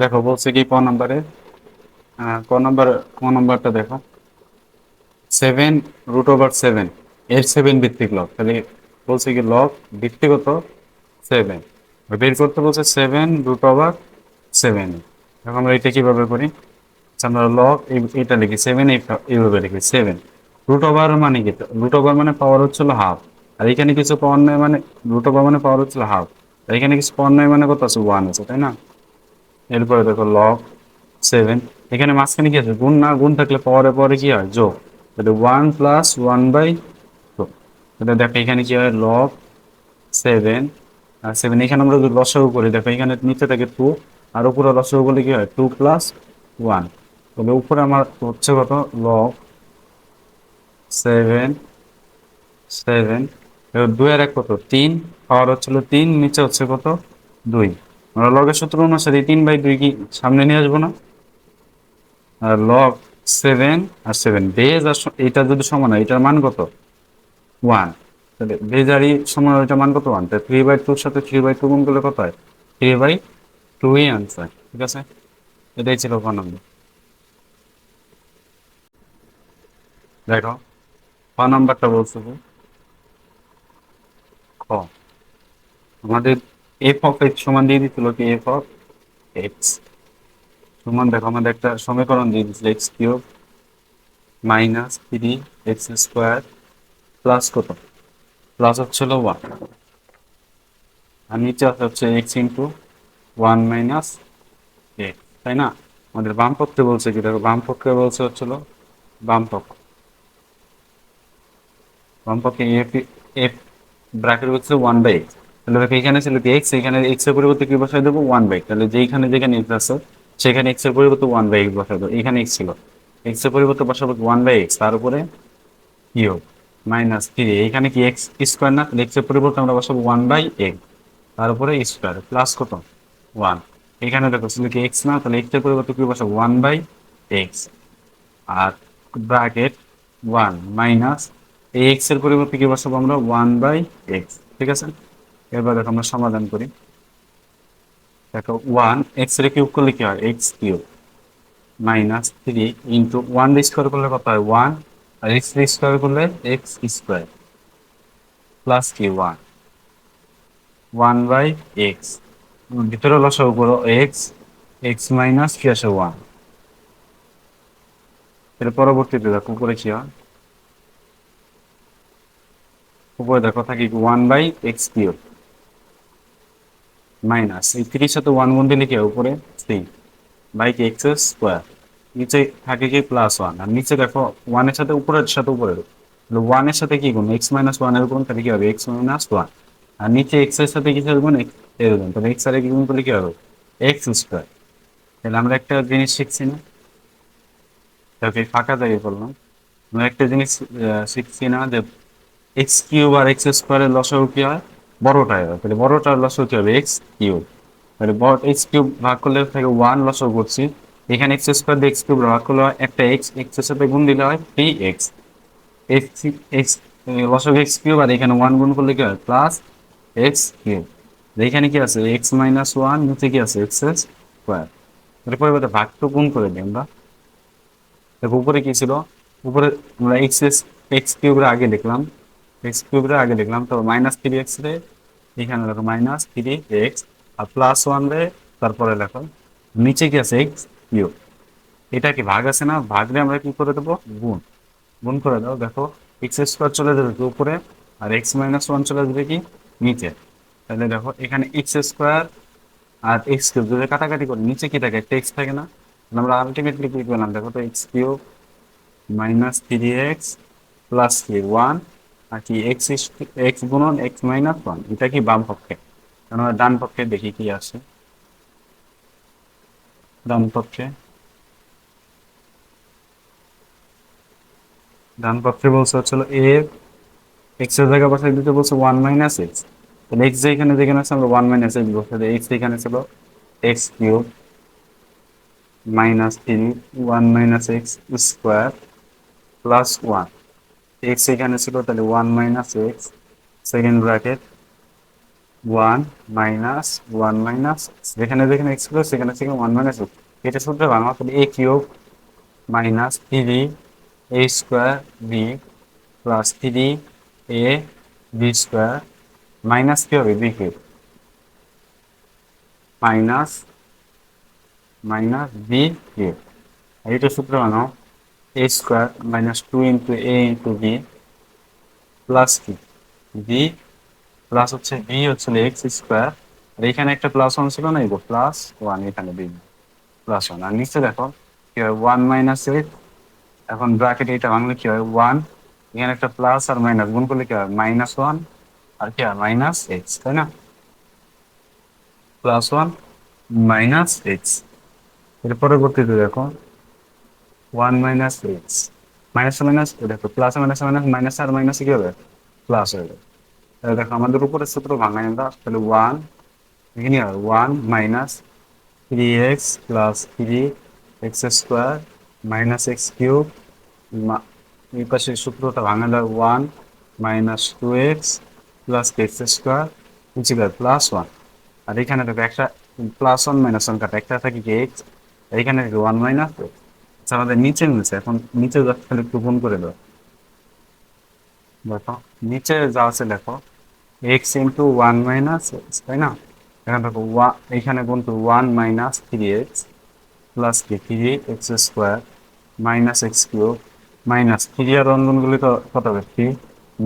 দেখো বলছে কি ক নাম্বারে ক নাম্বার ক নাম্বারটা দেখো? সেভেন রুট ওভার সেভেন এর সেভেন ভিত্তিক লগ তাহলে বলছে কি লগ ভিত্তিগত সেভেন বের করতে বলছে সেভেন রুট ওভার সেভেন এখন আমরা এটা কীভাবে করি? আচ্ছা, আমরা লগ এটা লিখি সেভেন এইভাবে লিখি সেভেন রুট ওভার মানে কি? রুট ওভার মানে পাওয়ার হচ্ছিল হাফ আর এখানে কিছু পাওয়ার নাই মানে রুট ওভার মানে পাওয়ার হচ্ছিল হাফ আর এখানে কিছু পাওয়ার নাই মানে কত আছে? ওয়ান আছে তাই না? এরপরে দেখো লগ সেভেন এখানে মাঝখানে কি আছে? গুণ না গুণ থাকলে পাওয়ারে পরে কি হয়? যোগ। তাহলে ওয়ান প্লাস ওয়ান বাই তাহলে দেখো এখানে কি হয়? লগ সেভেন আর সেভেন এখানে আমরা যদি লসাগু করি, দেখো এখানে নিচে থাকে টু আর উপরে লসাগু করলে কি হয়? টু প্লাস ওয়ান তবে উপরে আমার হচ্ছে কত? লগ সেভেন সেভেন দুই আর এক কত? তিন। পাওয়ার হচ্ছিল তিন, নিচে হচ্ছে কত? দুই। আমরা লগের সূত্র অনুসারে তিন বাই দুই কি সামনে নিয়ে আসব না? আর লগ সেভেন আর সেভেন বেজ আর এইটা যদি সমান হয়, এটার মান কত? ওয়ান তাহলে বেজ আর সমান এটার মান কত ওয়ান তাহলে থ্রি বাই টুর সাথে থ্রি বাই টু গুণ করলে কত হয়? থ্রি বাই টুই আনসার ঠিক আছে? এটাই ছিল ক নম্বর দেখো ক নাম্বারটা বলছো? খ। আমাদের এফ অফ এক্স সমান দিয়ে দিছিল কি? এফ অফ এক্স সমান, দেখো আমাদের একটা সমীকরণ দিয়ে দিছিল x cube minus three x square plus কত? প্লাস হচ্ছিল ওয়ান আর নিচে আছে হচ্ছে x into one minus x তাই না? আমাদের বাম পক্ষে বলছে কি? দেখো বাম পক্ষে বলছে হচ্ছিল বাম পক্ষ। বাম পক্ষে এফ এফ ব্র্যাকেট হচ্ছে ওয়ান বাই এক্স তাহলে দেখো, এখানে ছিল কি এক্স এখানে এক্সের পরিবর্তে কি বসাই দেবো? ওয়ান বাই তাহলে যেখানে যেখানে এক্স আছে, সেখানে এক্সের পরিবর্তে ওয়ান বাই এক্স বসাই দেবো। এখানে এক্স ছিল। এক্সের পরিবর্তে বসাবো ওয়ান বাই এক্স তার উপরে কিউব মাইনাস থ্রি এখানে কি এক্স স্কোয়ার না? তাহলে এক্সের পরিবর্তে আমরা বসাবো ওয়ান বাই এক্স তার উপরে স্কোয়ার প্লাস কত? ওয়ান এখানে দেখো, ছিল কি এক্স না? তাহলে এক্সের পরিবর্তে কি বসাবো? ওয়ান বাই এক্স আর ব্র্যাকেট ওয়ান মাইনাস এই এক্সের পরিবর্তে কি বসাবো আমরা? ওয়ান বাই এক্স ঠিক আছে? এবার দেখো আমরা সমাধান করি। দেখো ওয়ান এক্সের কিউব করলে কি হয়? X cube. Minus three into one square করলে কত হয়? ওয়ান আর এক্স স্কোয়ার করলে এক্স স্কোয়ার প্লাস কি? ওয়ান ওয়ান বাই এক্স ভিতরে লসাগু করো এক্স এক্স মাইনাস কি আসে? ওয়ানের পরবর্তীতে দেখো উপরে কি হয়? উপরে দেখো থাকি one by x cube. Minus এই থ্রির সাথে ওয়ান গুণ দিলে কি উপরে থ্রি বাই এক্স স্কোয়ার নিচে থাকে কি? প্লাস ওয়ান আর নিচে দেখো ওয়ানের সাথে উপরের সাথে উপরের ওয়ানের সাথে কি গুণ? এক্স মাইনাস ওয়ানের গুণ তাহলে কি হবে? এক্স মাইনাস ওয়ান আর নিচে এক্সের সাথে কিসের গুণ? এর গুণ। তাহলে এক্স আর কি গুণ করলে কি হবে? এক্স স্কোয়ার তাহলে আমরা একটা জিনিস শিখছি না? তাকে ফাঁকা জায়গায় করলাম আমরা একটা জিনিস শিখছি না যে এক্স কিউব আর এক্স স্কোয়ারের লসাগু কি হয়? বড়টা হয় তাহলে বড়টার লসাগু কি হবে এক্স কিউব তাহলে বড় এক্স কিউব ভাগ করলে থেকে ওয়ান লসাগু করছি এখানে এক্স স্কোয়ার দিয়ে এক্স কিউব ভাগ করলে হয় একটা এক্স এক্সের সাথে গুণ দিলে হয় থ্রি এক্স এক্স এক্স লসাগু এক্স কিউব আর এখানে ওয়ান গুণ করলে কি হয়? প্লাস এক্স কিউব এখানে কি আছে? এক্স মাইনাস ওয়ান নিচে কি আছে? এক্স স্কোয়ার এর পরিবর্তে ভাগটা গুণ করে দিই আমরা। দেখো উপরে কি ছিল? উপরে আমরা এক্স এক্স কিউবের আগে লিখলাম এক্স কিউবের আগে লিখলাম তো মাইনাস থ্রি এক্স রে এখানে দেখো মাইনাস থ্রি এক্স আর প্লাস ওয়ান রে তারপরে লেখো নিচে কি আছে এক্স কিউব। এটা কি ভাগ আছে না? ভাগলে আমরা কি করে দেবো? গুণ। গুণ করে দাও, দেখো এক্স স্কোয়ার চলে যাবে কি উপরে আর এক্স মাইনাস ওয়ান চলে যাবে কি নিচে। তাহলে দেখো এখানে এক্স স্কোয়ার আর এক্স কিউব, যদি কাটাকাটি করি, নিচে কি থাকে? একটা এক্স থাকে না। আমরা আলটিমেটলি কি পেলাম দেখো তো x cube minus three x plus কি ওয়ান আর কি এক্স এক্স গুণন এক্স মাইনাস ওয়ান এটা কি বাম পক্ষে? আমরা ডান পক্ষে দেখি কি আসে ডান পক্ষে। ডান পক্ষে বলছে হচ্ছিল এ এক্সের জায়গা বসাই দিতে বলছে ওয়ান মাইনাস এক্স তাহলে এক্স যেখানে যেখানে আছে, আমরা ওয়ান মাইনাস এক্স বসাই দিই। এক্স এখানে ছিল x cube minus three one minus x square plus one x এখানে ছিল তাহলে one minus x second bracket one minus one minus যেখানে যেখানে এক্স ছিল সেখানে সেখানে ওয়ান মাইনাস এটা সূত্র বাংলা তাহলে a cube minus three a square b plus three a b square minus কি হবে b cube. Minus minus b cube. এটা সূত্র বানাও a square minus two into a into b plus কি বি প্লাস হচ্ছে বি হচ্ছে x square আর এখানে একটা প্লাস ওয়ান ছিল না, এই প্লাস ওয়ান এখানে বি প্লাস ওয়ান আর নিচে দেখো, কি হয় ওয়ান মাইনাস এইট এখন ব্র্যাকেট এটা ভাঙলে কি হয়? ওয়ান এখানে একটা প্লাস আর মাইনাস গুণ করলে কি হয়? মাইনাস ওয়ান আর কি হয়? মাইনাস এক্স তাই না? প্লাস ওয়ান মাইনাস এক্সের পরবর্তীতে দেখো one minus x minus minus দেখো প্লাস মাইনাস মাইনাস মাইনাস আর মাইনাস কি হবে? প্লাস হয়ে যাবে। তাহলে দেখো, আমাদের উপরে সূত্র ভাঙাই আমরা তাহলে ওয়ান এখানে হবে? One minus three x plus three x square minus x cube এই পাশে সূত্রটা ভাঙা যায় one minus two x plus x square নিচে প্লাস ওয়ান আর এখানে দেখো একটা প্লাস ওয়ান মাইনাস ওয়ান কাটা, একটা থাকে কি এক্স এখানে ওয়ান মাইনাস আচ্ছা আমাদের নিচে মিলছে এখন নিচে যাচ্ছে, খালি একটু গুণ করে দাও। দেখো, নিচে যা আছে দেখো এক্স ইন্টু ওয়ান মাইনাস তাই না? এখানে দেখো, ওয়া এখানে কিন্তু one minus three x plus কি? Three x square minus x cube minus three আর তো কত হবে? থ্রি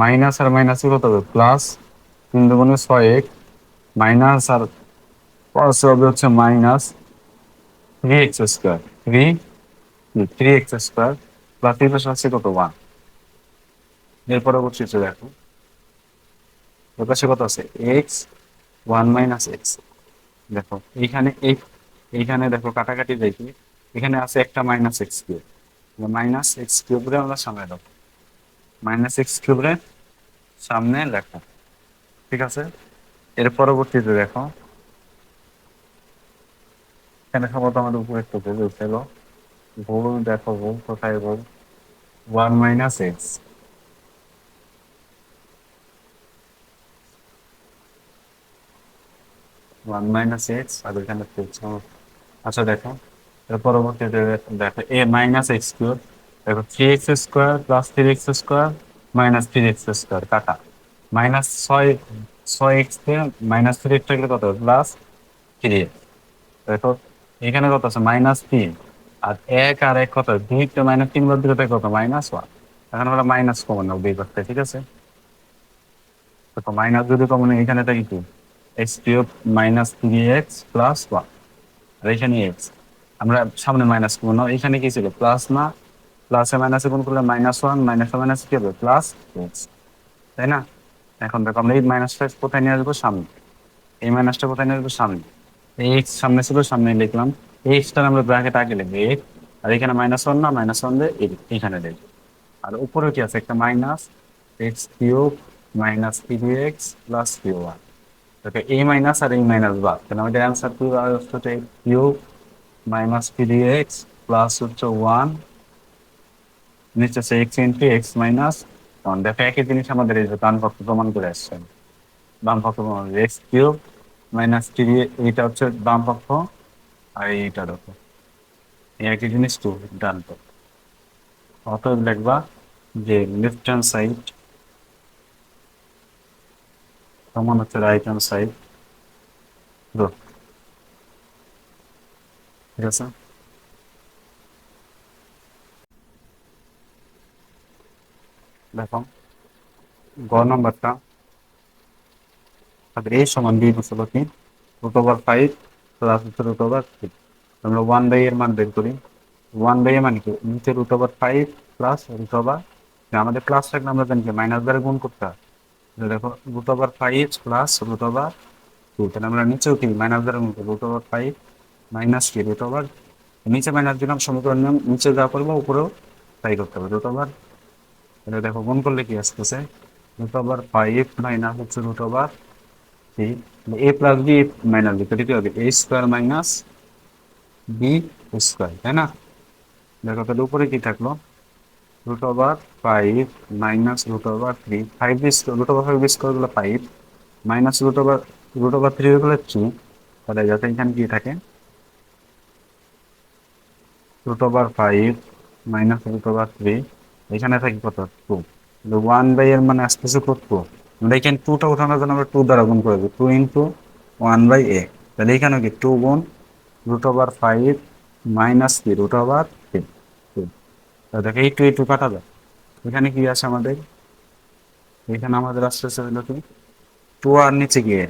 মাইনাস আর মাইনাসই কত হবে? প্লাস তিন দুগুণে ছয় এক মাইনাস আর প্লাস হবে হচ্ছে minus three x square three three x square plus এই পাশে আছে কত ওয়ানের পরবর্তীতে দেখো ওর পাশে কত আছে? এক্স ওয়ান মাইনাস এক্স দেখো, এইখানে এই এইখানে দেখো কাটাকাটি দেখি, এখানে আছে একটা minus x cube minus x কিউবরে আমরা সামনে দেবো। মাইনাস এক্স কিউবরে সামনে লেখো। ঠিক আছে? এর পরবর্তীতে দেখো, এখানে সম্ভবত আমাদের উপরে একটু ভুল হয়েছিল ভুল, দেখো ভুল, কোথায় ভুল? One minus x. One minus x, আর এখানে আচ্ছা দেখো। এর পরবর্তীতে দেখো, এ মাইনাস এক্স দেখো, three x square plus three x square minus three x square, কাটা। মাইনাস ছয় ছয় এক্স মাইনাস থ্রি এক্স থাকলে কত প্লাস থ্রি দেখো, এখানে কত আছে? মাইনাস আর এক আর এক কত? দুই মাইনাস তিন বাদ দিলে কত? মাইনাস ওয়ান এখন আমরা মাইনাস কমন নেব দুই করতে, ঠিক আছে? তো মাইনাস যদি কমন এখানে থাকি কি? X cube minus three x plus one আর এখানে এক্স আমরা সামনে মাইনাস করব এখানে কি ছিল? প্লাস না? প্লাসে মাইনাসে গুণ করলে মাইনাস ওয়ান মাইনাসে মাইনাস কি হবে প্লাস এক্স তাই না? এখন দেখো, আমরা এই মাইনাসটা কোথায় নিয়ে আসব? সামনে। এই মাইনাসটা কোথায় নিয়ে আসব? সামনে। এই এক্স সামনে ছিল সামনে লিখলাম। এই এক্সটা আমরা ব্র্যাকেট আগে লিখব এক আর এখানে মাইনাস ওয়ান না মাইনাস ওয়ান দিয়ে এখানে লিখব। আর উপরে কি আছে? একটা minus x cube minus three x plus cube one okay a minus আর এই মাইনাস বাদ তাহলে আমাদের অ্যান্সার কি হচ্ছে cube minus three x plus হচ্ছে ওয়ান নিচে আছে x into x minus one দেখো, একই জিনিস আমাদের এই যে ডান পক্ষ প্রমাণ করে আসছে। বাম পক্ষ প্রমাণ এক্স কিউব মাইনাস থ্রি এইটা হচ্ছে বাম পক্ষ। আর এইটা দেখো। এই একই জিনিস টু ডান পক্ষ অতএব লিখবা যে লেফট হ্যান্ড সাইড সমান হচ্ছে রাইট হ্যান্ড সাইড ঠিক আছে? দেখো, গ নম্বরটা। এই সমান বি বসল কি রুট ওভার ফাইভ হচ্ছে রুট ওভার থ্রি আমরা ওয়ান বাই এর মান বের করি। ওয়ান বাই এর মানে কি? নিচে root over five plus root over আমাদের প্লাস থাকলে আমরা জানি কি মাইনাস দ্বারা গুণ করতে হয়। দেখো root over five plus root over two তাহলে আমরা নিচেও কি? মাইনাস দ্বারা গুণ করব। রুট ওভার ফাইভ মাইনাস কি রুট ওভার নিচে মাইনাস দিলাম, সমীকরণ নিয়ম নিচে যা করব, উপরেও তাই করতে হবে। রুট ওভার তাহলে দেখো, গুণ করলে কি আসতেছে? রুট ওভার ফাইভ মাইনাস হচ্ছে root over three a plus b minus b কি হবে? A square minus b square তাই না? দেখো তাহলে উপরে কি থাকল? 5 minus root over 3 5 is, root over 5 is square হলো 5 minus root over root over three হলে থ্রি তাহলে যাতে এখানে কি থাকে? Root over five minus root over three এখানে থাকি কত? টু ওয়ান বাই এর মানে আসতেছে কত? টু আমরা এখানে টুটা উঠানোর জন্য আমরা টু দ্বারা গুণ করে দিই। Two into one by a তাহলে এখানে কি? টু গুণ root over five minus three root over দেখো, এই টু এই টু কাটা যায়। এখানে কি আছে আমাদের? এখানে আমাদের আসতেছে হলো কি? টু আর নিচে গিয়ে।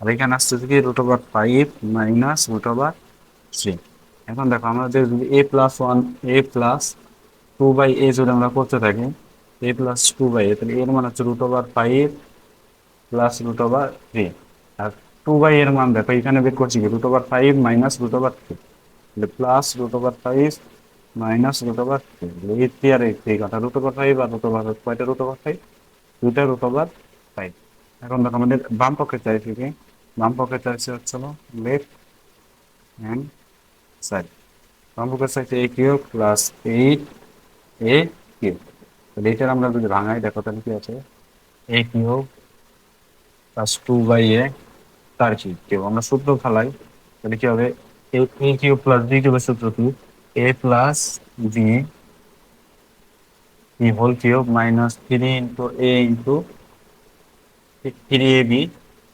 আর এখানে আসতেছে কি? Root over five minus root over three এখন দেখো, আমাদের যদি a plus one a plus two by a যদি আমরা করতে থাকি a plus two by a তাহলে এর মান হচ্ছে root over five plus root over three R two by এর মান দেখো এখানে বের করছি কি root over five minus root over three তাহলে plus root over five minus root over three এই থ্রি আর এই থ্রি কাটা রুট ওভার ফাইভ আর রুট ওভার কয়টা রুট ওভার ফাইভ দুইটা রুট ওভার ফাইভ এখন দেখো আমাদের বাম পক্ষে চাইছি কি বাম পক্ষে চাইছে হচ্ছে লেফট হ্যান্ড সাইড বাম পক্ষে চাইছে a cube plus eight a cube তাহলে এটার আমরা যদি ভাঙাই দেখো তাহলে কি আছে? A cube plus two by a তার কিউব কিউব। আমরা সূত্র ফেলাই তাহলে কি হবে? এ কিউব প্লাস বি কিউবের সূত্র কি? A plus b b whole cube minus three into a into three a b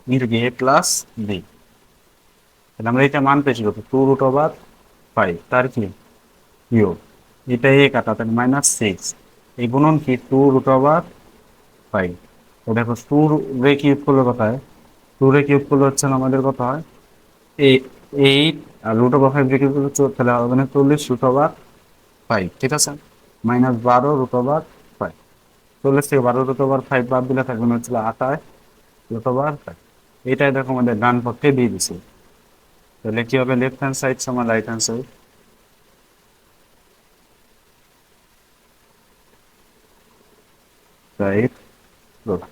into কি এ প্লাস বি তাহলে আমরা এটা মান পেয়েছি কত? টু রুট ওভার ফাইভ তার কি? কিউব। এটা এ কাটা, তাহলে মাইনাস সিক্স এই গুণন কি টু রুট ওভার ফাইভ দেখো টু রে কিউব করলে কত হয়? টু রে কিউব করলে হচ্ছে আমাদের কত হয়? এইট আর রুট ওভার ফাইভ রে কিউব করলে তাহলে হবে না চল্লিশ রুট ওভার ফাইভ ঠিক আছে? মাইনাস বারো রুট ওভার ফাইভ চল্লিশ থেকে বারো রুট ওভার ফাইভ বাদ দিলে থাকবে না হচ্ছিল আটাশ রুট ওভার ফাইভ এটাই দেখো আমাদের ডান পক্ষে দিয়ে দিছে। তাহলে কি হবে? লেফট হ্যান্ড সাইড সমান right hand side right root